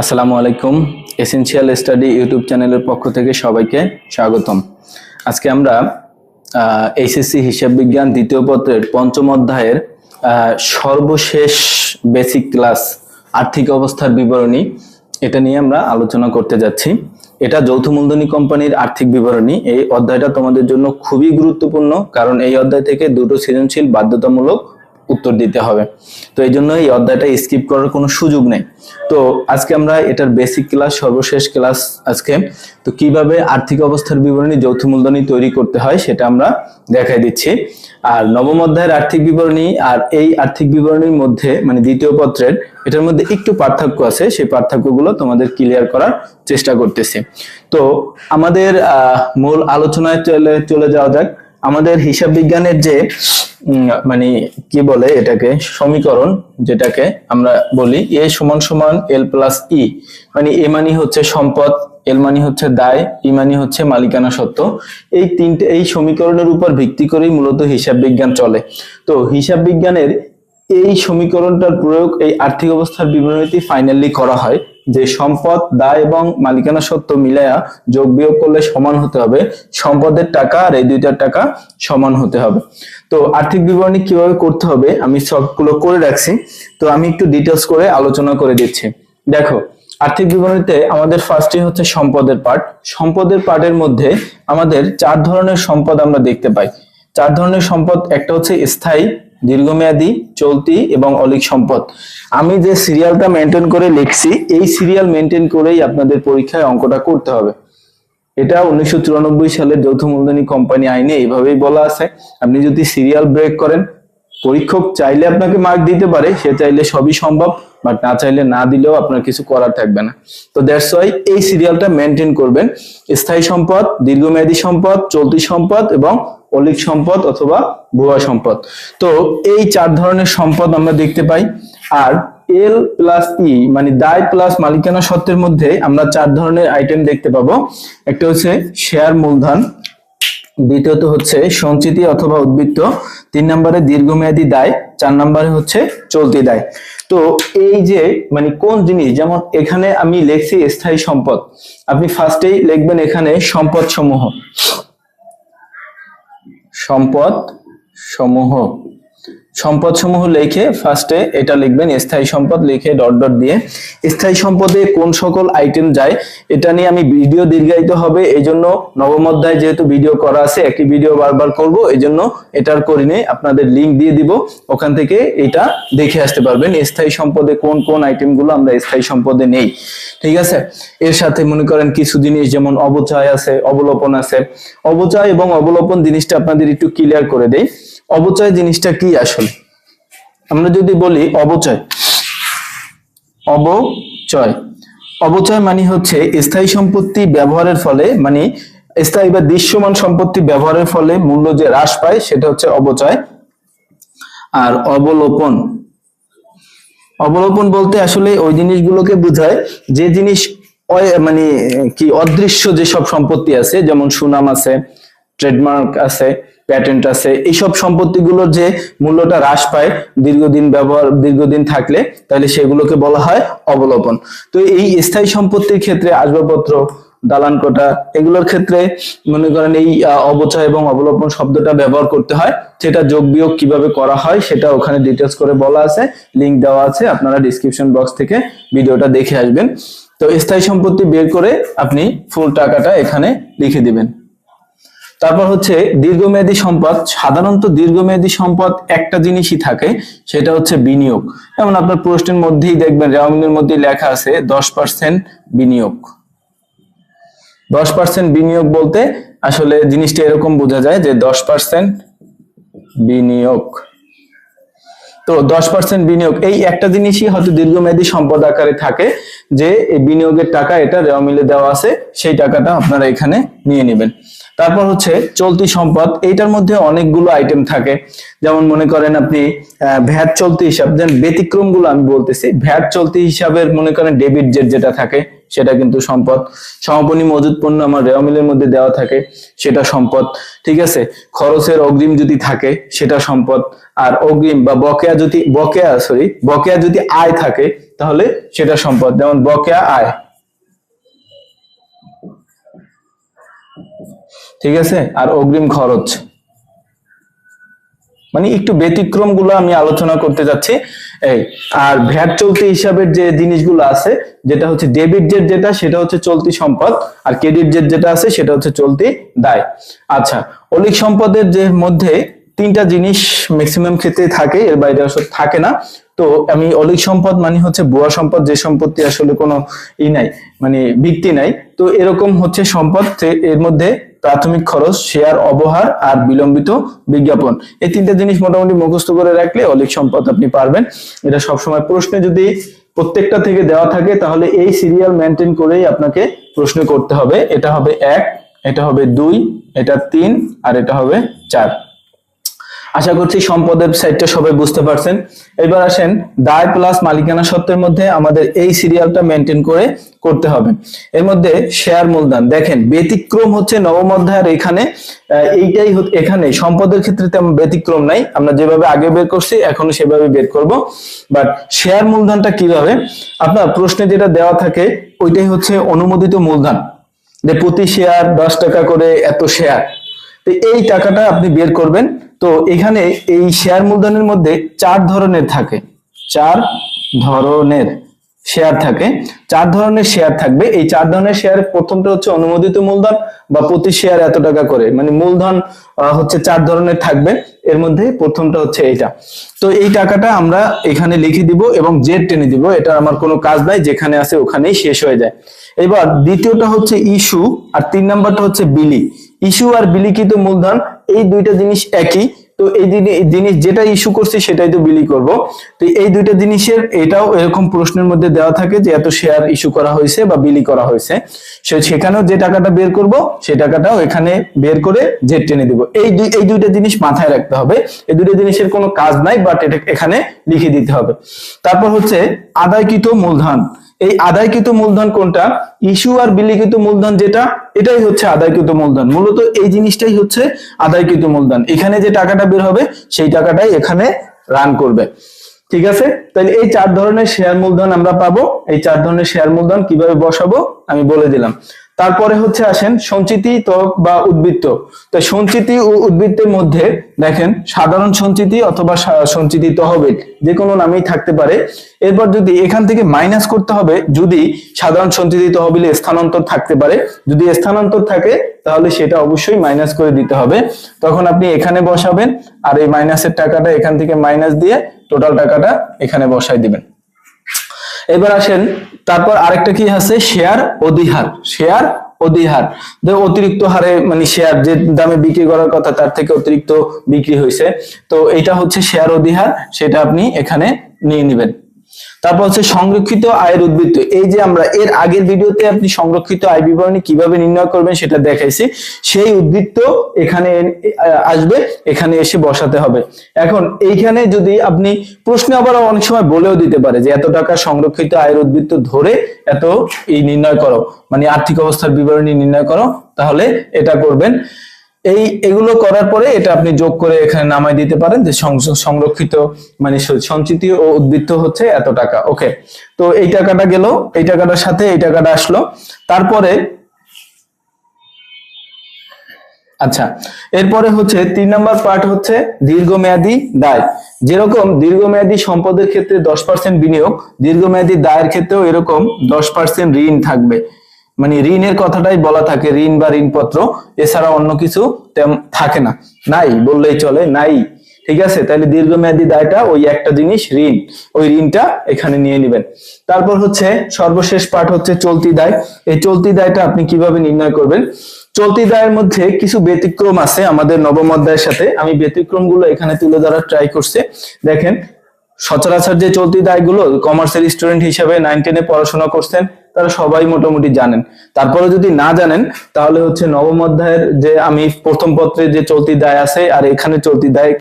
আসসালামু আলাইকুম। Essential study YouTube চ্যানেলের পক্ষ থেকে সবাইকে স্বাগতম। আজকে আমরা এইচএসসি হিসাব বিজ্ঞান দ্বিতীয় পত্রের পঞ্চম অধ্যায়ের সর্বশেষ বেসিক ক্লাস আর্থিক অবস্থার বিবরণী এটা নিয়ে আমরা আলোচনা করতে যাচ্ছি। এটা যৌথ মূলধনী কোম্পানির আর্থিক বিবরণী। এই অধ্যায়টা তোমাদের জন্য খুবই গুরুত্বপূর্ণ, কারণ এই অধ্যায় থেকে দুটো সৃজনশীল বাধ্যতামূলক উত্তর দিতে হবে। তো এই জন্য এই অধ্যায়টা স্কিপ করার কোনো সুযোগ নেই। তো আজকে আমরা এটার বেসিক ক্লাস সর্বশেষ ক্লাস আজকে। তো কীভাবে আর্থিক অবস্থার বিবরণী যৌথ মূলধনী তৈরি করতে হয় সেটা আমরা দেখাই দিচ্ছি। আর নবম অধ্যায়ের আর্থিক বিবরণী আর এই আর্থিক বিবরণীর মধ্যে মানে দ্বিতীয় পত্রের, এটার মধ্যে একটু পার্থক্য আছে। সেই পার্থক্যগুলো তোমাদের ক্লিয়ার করার চেষ্টা করতেছি। তো আমাদের মূল আলোচনায় চলে চলে যাওয়া যাক। আমাদের হিসাব বিজ্ঞানের যে মানে কি বলে এটাকে, সমীকরণ যেটাকে আমরা বলি, এ সমান সমান এল প্লাস ই। মানে এ মানি হচ্ছে সম্পদ, এল মানি হচ্ছে দায়, ই মানি হচ্ছে মালিকানা সত্ত্ব এই তিনটে, এই সমীকরণের উপর ভিত্তি করেই মূলত হিসাব বিজ্ঞান চলে। তো হিসাব বিজ্ঞানের এই সমীকরণটার প্রয়োগ, এই আর্থিক অবস্থার বিবরণীতে ফাইনালি করা হয়। যে সম্পদ, দায় এবং মালিকানা সত্ত্ব মিলায়া যোগ বিয়োগ করলে সমান হতে হবে। সম্পদের টাকা আর এই দুইটার টাকা সমান হতে হবে। তো আর্থিক বিবরণী কীভাবে করতে হবে আমি সবগুলো করে রাখছি। তো আমি একটু ডিটেলস করে আলোচনা করে দিচ্ছি। দেখো, আর্থিক বিবরণীতে আমাদের ফার্স্টে হচ্ছে সম্পদের পার্ট সম্পদের পার্টের মধ্যে আমাদের চার ধরনের সম্পদ আমরা দেখতে পাই। চার ধরনের সম্পদ, একটা হচ্ছে স্থায়ী দীর্ঘমেয়াদী, চলতি এবং অলিক সম্পদ। আমি যে সিরিয়ালটা মেনটেন করে লিখছি, এই সিরিয়াল মেনটেন করেই আপনাদের পরীক্ষায় অঙ্কটা করতে হবে। এটা উনিশশো সালের যৌথ মূলধনী কোম্পানি আইনে এইভাবেই বলা আছে। আপনি যদি সিরিয়াল ব্রেক করেন, পরীক্ষক চাইলে আপনাকে মার্ক দিতে পারে, সে চাইলে সবই সম্ভব বাট না চাইলে না দিলেও আপনার কিছু করার থাকবে না। তো দ্যাটস ওয়াই এই সিরিয়ালটা মেনটেন করবেন। স্থায়ী সম্পদ, দীর্ঘমেয়াদী সম্পদ, চলতি সম্পদ এবং অলিক সম্পদ অথবা ভুয়া সম্পদ। তো এই চার ধরনের সম্পদ আমরা দেখতে পাই। আর এল প্লাস ই মানে দায় প্লাস মালিকানা সত্ত্বের মধ্যে আমরা চার ধরনের আইটেম দেখতে পাবো। একটা হচ্ছে শেয়ার মূলধন, দ্বিতীয়ত হচ্ছে সঞ্চিতি অথবা উদ্বৃত্ত, তিন নম্বরে দীর্ঘমেয়াদী দায়, চার নম্বরে হচ্ছে চলতি দায়। তো এই যে মানে কোন জিনিস, যেমন এখানে আমি লিখছি স্থায়ী সম্পদ, আপনি ফার্স্টেই লিখবেন এখানে সম্পদ সমূহ সম্পদ সমূহ। সম্পদ সমূহ লিখে ফার্স্টে এটা লিখবেন, স্থায়ী সম্পদ লিখে ডট ডট দিয়ে। স্থায়ী সম্পদে কোন সকল আইটেম যায়, এটা নিয়ে আমি ভিডিও দীর্ঘায়িত হবে এই জন্য নবম অধ্যায় যেহেতু ভিডিও করা আছে একই ভিডিও বারবার করব এই জন্য এটার করিনে আপনাদের লিংক দিয়ে দিব, ওখান থেকে এটা দেখে আসতে পারবেন, স্থায়ী সম্পদে কোন কোন আইটেমগুলো আমরা স্থায়ী সম্পদে নেই। ঠিক আছে? এর সাথে মনে করেন কিছু জিনিস, যেমন অবচয় আছে, অবলোপন আছে। অবচয় এবং অবলোপন জিনিসটা আপনাদের একটু ক্লিয়ার করে দেই। অবচয় জিনিসটা কি আসলে? আমরা যদি বলি অবচয় অবচয়। অবচয় মানে হচ্ছে স্থায়ী সম্পত্তি ব্যবহারের ফলে মানে স্থায়ী বা দৃশ্যমান সম্পত্তি ব্যবহারের ফলে মূল্য যে হ্রাস পায়, সেটা হচ্ছে অবচয় আর অবলোপন। অবলোপন বলতে আসলে ওই জিনিসগুলোকে বোঝায় যে জিনিস মানে কি অদৃশ্য যেসব সম্পত্তি আছে, যেমন সুনাম আছে ট্রেডমার্ক আছে প্যাটেন্ট আছে। এইসব সম্পত্তিগুলোর যে মূল্যটা হ্রাস পায় দীর্ঘদিন ব্যবহার দীর্ঘদিন থাকলে, তাহলে সেগুলোকে বলা হয় অবলোপন। তো এই স্থায়ী সম্পত্তির ক্ষেত্রে আসবাবপত্র, দালান কোটা, এগুলোর ক্ষেত্রে মনে করেন এই অবচয় এবং অবলোপন শব্দটা ব্যবহার করতে হয়। সেটা যোগ বিয়োগ কীভাবে করা হয় সেটা ওখানে ডিটেলস করে বলা আছে। লিংক দেওয়া আছে, আপনারা ডিসক্রিপশন বক্স থেকে ভিডিওটা দেখে আসবেন। তো স্থায়ী সম্পত্তি বের করে আপনি ফুল টাকাটা এখানে লিখে দিবেন। তারপর হচ্ছে দীর্ঘমেয়াদী সম্পদ, সাধারণত দীর্ঘমেয়াদী সম্পদ একটা জিনিসই থাকে, সেটা হচ্ছে বিনিয়োগ। যেমন আপনার প্রশ্নের মধ্যেই দেখবেন, রেওয়ামিনের মধ্যেই লেখা আছে, দশ পার্সেন্ট বিনিয়োগ। দশ পার্সেন্ট বিনিয়োগ বলতে আসলে জিনিসটা এরকম বোঝা যায় যে দশ পার্সেন্ট বিনিয়োগ। তো দশ পার্সেন্ট বিনিয়োগ, এই একটা জিনিসই হয়তো দীর্ঘমেয়াদী সম্পদ আকারে থাকে যে এই বিনিয়োগের টাকা এটা রেওয়া মিলে দেওয়া আছে, সেই টাকাটা আপনারা এখানে নিয়ে নেবেন। তারপর হচ্ছে চলতি সম্পদ, এইটার মধ্যে অনেকগুলো আইটেম থাকে। যেমন মনে করেন আপনি ভ্যাট চলতি হিসাব যেন ব্যতিক্রমগুলো আমি বলতেছি। ভ্যাট চলতি হিসাবের মনে করেন ডেবিট জেট যেটা থাকে সেটা কিন্তু সম্পদ। সমাপনী মজুদ পণ্য আমার রেওয়া মিলের মধ্যে দেওয়া থাকে, সেটা সম্পদ। ঠিক আছে? খরচের অগ্রিম যদি থাকে, সেটা সম্পদ। আর অগ্রিম বা বকেয়া যদি, বকেয়া সরি বকেয়া যদি আয় থাকে, তাহলে সেটা সম্পদ। যেমন বকেয়া আয়। ঠিক আছে? আর অগ্রিম খরচ। মানে একটু ব্যতিক্রমগুলো আমি আলোচনা করতে যাচ্ছি। এই, আর ভ্যাট চলতি হিসাবের যে জিনিসগুলো আছে, যেটা হচ্ছে ডেবিট জেট যেটা, সেটা হচ্ছে চলতি সম্পদ, আর ক্রেডিট জেট যেটা আছে, সেটা হচ্ছে চলতি দায়। আচ্ছা অলিক সম্পদের যে মধ্যে তিনটা জিনিস ম্যাক্সিমাম ক্ষেত্রে থাকে, এর বাইরে আসলে থাকে না। তো আমি অলিক সম্পদ মানে হচ্ছে ভুয়া সম্পদ, যে সম্পত্তি আসলে কোনো ই নাই মানে ভিত্তি নাই। তো এরকম হচ্ছে সম্পদ এর মধ্যে প্রাথমিক খরচ শেয়ার অবহার আর বিলম্বিত বিজ্ঞাপন। এই তিনটা জিনিস মোটামুটি মুখস্থ করে রাখলে অলিক সম্পদ আপনি পারবেন। এটা সবসময় প্রশ্নে যদি প্রত্যেকটা থেকে দেওয়া থাকে, তাহলে এই সিরিয়াল মেনটেন করেই আপনাকে প্রশ্ন করতে হবে। এটা হবে এক, এটা হবে দুই, এটা তিন, আর এটা হবে চার। আশা করছি সম্পদের সাইডটা সবাই বুঝতে পারছেন। এবার আসেন, দায় প্লাস মালিকানা সত্ত্বের মধ্যে আমাদের এই সিরিয়ালটা মেনটেন করে করতে হবে। এর মধ্যে শেয়ার মূলধন। দেখেন, ব্যতিক্রম হচ্ছে নবম অধ্যায়ের এখানে এইটাই এখানে সম্পদের ক্ষেত্রে তেমন ব্যতিক্রম নাই। আমরা যেভাবে আগে বের করছি এখনও সেভাবে বের করব। বাট শেয়ার মূলধনটা কীভাবে? আপনার প্রশ্নে যেটা দেওয়া থাকে, ওইটাই হচ্ছে অনুমোদিত মূলধন। যে প্রতি শেয়ার দশ টাকা করে এত শেয়ার তো এই টাকাটা আপনি বের করবেন। তো এখানে এই শেয়ার মূলধনের মধ্যে চার ধরনের থাকে। চার ধরনের শেয়ার থাকে। চার ধরনের শেয়ার থাকবে। এই চার ধরনের শেয়ার প্রথমটা হচ্ছে অনুমোদিত মূলধন বা প্রতি শেয়ার এত টাকা করে। মানে মূলধন হচ্ছে চার ধরনের থাকবে। এর মধ্যে প্রথমটা হচ্ছে এইটা। তো এই টাকাটা আমরা এখানে লিখে দিব এবং জেড টেনে দিব। এটা আমার কোনো কাজ নাই, যেখানে আছে ওখানেই শেষ হয়ে যায়। এবার দ্বিতীয়টা হচ্ছে ইস্যু, আর তিন নাম্বারটা হচ্ছে বিলি। ইস্যু আর বিলিখিত মূলধন এই দুইটা জিনিস একই। তো এই জিনি- জিনিস যেটা ইস্যু করছি সেটাই তো বিলি করব। তো এই দুইটা জিনিসের এটাও এরকম প্রশ্নের মধ্যে দেওয়া থাকে যে এত শেয়ার ইস্যু করা হয়েছে বা বিলি করা হয়েছে। সেখানেও যে টাকাটা বের করব সেই টাকাটাও এখানে বের করে জেড টেনে দিব। এই দুই, এই দুইটা জিনিস মাথায় রাখতে হবে। এই দুইটা জিনিসের কোনো কাজ নাই বাট এটা এখানে লিখে দিতে হবে। তারপর হচ্ছে আদায়কৃত মূলধন। এই আদায়কৃত মূলধন কোনটা? ইস্যু আর বিলিখিত মূলধন যেটা, এটাই হচ্ছে আদায়কৃত মূলধন। মূলত এই জিনিসটাই হচ্ছে আদায়কৃত মূলধন। এখানে যে টাকাটা বের হবে, সেই টাকাটাই এখানে রান করবে। ঠিক আছে? তাহলে এই চার ধরনের শেয়ার মূলধন আমরা পাবো। এই চার ধরনের শেয়ার মূলধন কীভাবে বসাবো, আমি বলে দিলাম। তারপরে হচ্ছে আসেন সঞ্চিতি ত্বক বা উদ্বৃত্ত। তো সঞ্চিতি ও উদ্বৃত্তের মধ্যে দেখেন সাধারণ সঞ্চিতি অথবা সঞ্চিতি তহবিল যে কোনো নামেই থাকতে পারে। এরপর যদি এখান থেকে মাইনাস করতে হবে, যদি সাধারণ সঞ্চিতি তহবিলে স্থানান্তর থাকতে পারে, যদি স্থানান্তর থাকে, তাহলে সেটা অবশ্যই মাইনাস করে দিতে হবে। তখন আপনি এখানে বসাবেন, আর এই মাইনাসের টাকাটা এখান থেকে মাইনাস দিয়ে টোটাল টাকাটা এখানে বসাই দিবেন। এবার আসেন, তারপর আরেকটা কি আছে? শেয়ার অধিহার শেয়ার অধিহার। অতিরিক্ত হারে মানে শেয়ার যে দামে বিক্রি করার কথা, তার থেকে অতিরিক্ত বিক্রি হয়েছে। তো এটা হচ্ছে শেয়ার অধিহার, সেটা আপনি এখানে নিয়ে নেবেন। তারপর হচ্ছে সংরক্ষিত আয়ের উদ্বৃত্ত। এই যে আমরা এর আগের ভিডিওতে আপনি সংরক্ষিত আয় বিবরণী কীভাবে নির্ণয় করবেন সেটা দেখাইছি। সেই উদ্বৃত্ত এখানে আসবে, এখানে এসে বসাতে হবে। এখন এইখানে যদি আপনি প্রশ্নে আবার অনেক সময় বলেও দিতে পারে যে এত টাকা সংরক্ষিত আয়ের উদ্বৃত্ত ধরে এত এই নির্ণয় করো। মানে আর্থিক অবস্থার বিবরণী নির্ণয় করো, তাহলে এটা করবেন। এই, এগুলো করার পরে এটা আপনি যোগ করে এখানে নামাই দিতে পারেন যে সংরক্ষিত মানে সঞ্চিতি ও উদ্বৃত্ত হচ্ছে এত টাকা। ওকে, তো এই টাকাটা গেল, এই টাকাটার সাথে এই টাকাটা আসলো। তারপরে আচ্ছা এরপরে হচ্ছে তিন নম্বর পার্ট হচ্ছে দীর্ঘমেয়াদী দায়। যেরকম দীর্ঘমেয়াদী সম্পদের ক্ষেত্রে দশ পার্সেন্ট বিনিয়োগ, দীর্ঘমেয়াদী দায়ের ক্ষেত্রেও এরকম দশ পার্সেন্ট ঋণ থাকবে। মানে ঋণের কথাটাই বলা থাকে, ঋণ বা ঋণপত্র, এছাড়া অন্য কিছু থাকে না। নাই বললেই চলে, নাই। ঠিক আছে? তাহলে দীর্ঘমেয়াদী দায়টা ওই একটা জিনিস, ঋণ। ওই ঋণটা এখানে নিয়ে নেবেন। তারপর হচ্ছে সর্বশেষ পার্ট হচ্ছে চলতি দায়। এই চলতি দায়টা আপনি কীভাবে নির্ণয় করবেন? চলতি দায়ের মধ্যে কিছু ব্যতিক্রম আছে আমাদের নবম অধ্যায়ের সাথে। আমি ব্যতিক্রমগুলো এখানে তুলে ধরার ট্রাই করছি। দেখেন, সচরাচর যে চলতি দায়গুলো কমার্সের স্টুডেন্ট হিসেবে নাইন টেনে পড়াশোনা করছেন তারা সবাই মোটামুটি জানেন। তারপরে যদি না জানেন, তাহলে হচ্ছে নবম অধ্যায়ের যে আমি প্রথম পত্রে যে চলতি দায় আছে আর এখানে চলতি দায়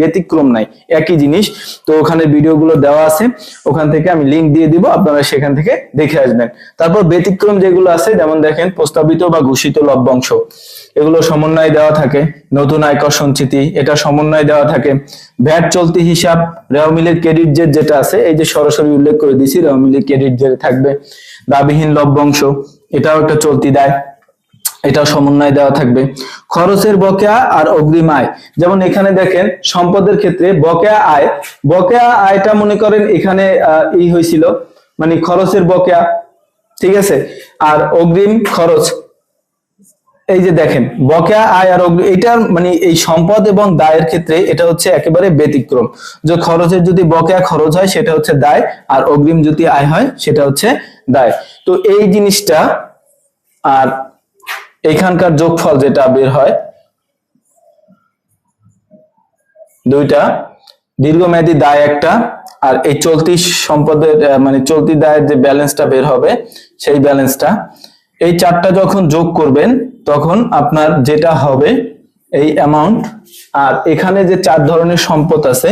ব্যতিক্রম নাই, একই জিনিস। তো ওখানে ভিডিও গুলো দেওয়া আছে, ওখান থেকে আমি লিংক দিয়ে দিব, আপনারা সেখান থেকে দেখে আসবেন। তারপর ব্যতিক্রম যেগুলো আছে, যেমন দেখেন প্রস্তাবিত বা ঘোষিত লভ্যাংশ। এগুলো সমন্বয় দেওয়া থাকে, নতুন আয়কর সঞ্চিতি, এটা সমন্বয় দেওয়া থাকে। ভ্যাট চলতি হিসাব রেওমিলের ক্রেডিট জেট যেটা আছে, এই যে সরাসরি উল্লেখ করে দিছি রেওমিলের ক্রেডিট জেট থাকবে। দাবিহীন লভ্যাংশ, এটাও একটা চলতি দেয় এটা সমন্বয় দেওয়া থাকবে। খরচের বকেয়া আর অগ্রিম আয়, যেমন এখানে দেখেন, সম্পদের ক্ষেত্রে বকেয়া আয়, বকেয়া আয়টা মনে করেন এখানে ই হয়েছিল মানে খরচের বকেয়া, ঠিক আছে? আর অগ্রিম খরচ এই যে দেখেন, বকেয়া আয় আর এটার মানে এই সম্পদ এবং দায়ের ক্ষেত্রে এটা হচ্ছে একেবারে ব্যতিক্রম। যে খরচের যদি বকেয়া খরচ হয়, সেটা হচ্ছে দায়, আর অগ্রিম যদি আয় হয়, সেটা হচ্ছে দায়। তো এই জিনিসটা, আর এখানকার যোগফল যেটা বের হয়, দুইটা, দীর্ঘমেয়াদী দায় একটা, আর এই চলতি সম্পদের মানে চলতি দায়ের যে ব্যালেন্সটা বের হবে, সেই ব্যালেন্সটা। এই চারটা যখন যোগ করবেন, তখন আপনার যেটা হবে এই অ্যামাউন্ট আর এখানে যে চার ধরনের সম্পদ আছে,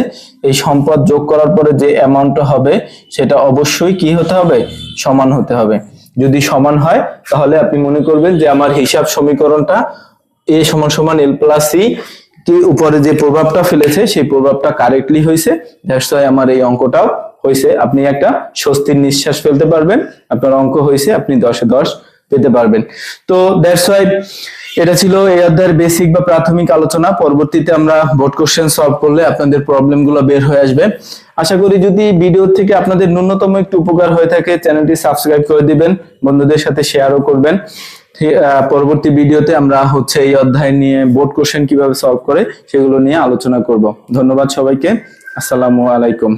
এই সম্পদ যোগ করার পরে যে অ্যামাউন্টটা হবে, সেটা অবশ্যই কি হতে হবে? সমান হতে হবে। যদি সমান হয়, তাহলে আপনি মনে করবেন যে আমার হিসাব সমীকরণটা এ সমান সমান এল প্লাস সি কি উপরে যে প্রভাবটা ফেলেছে, সেই প্রভাবটা কারেক্টলি হয়েছে। দ্যাটস ওয়াই আমার এই অঙ্কটাও হয়েছে। আপনি একটা স্বস্তির নিঃশ্বাস ফেলতে পারবেন। আপনার অঙ্ক হয়েছে, আপনি দশে দশ পেতে পারবেন। তো দ্যাটস ওয়াই এটা ছিল এই অধ্যায়ের বেসিক বা প্রাথমিক আলোচনা। পরবর্তীতে আমরা বোর্ড কোশ্চেন সলভ করলে আপনাদের প্রবলেমগুলো বের হয়ে আসবে। আশা করি যদি ভিডিও থেকে আপনাদের ন্যূনতম একটু উপকার হয়ে থাকে চ্যানেলটি সাবস্ক্রাইব করে দিবেন, বন্ধুদের সাথে শেয়ারও করবেন। পরবর্তী ভিডিওতে আমরা হচ্ছে এই অধ্যায় নিয়ে বোর্ড কোশ্চেন কীভাবে সলভ করে, সেগুলো নিয়ে আলোচনা করব। ধন্যবাদ সবাইকে। আসসালামু আলাইকুম।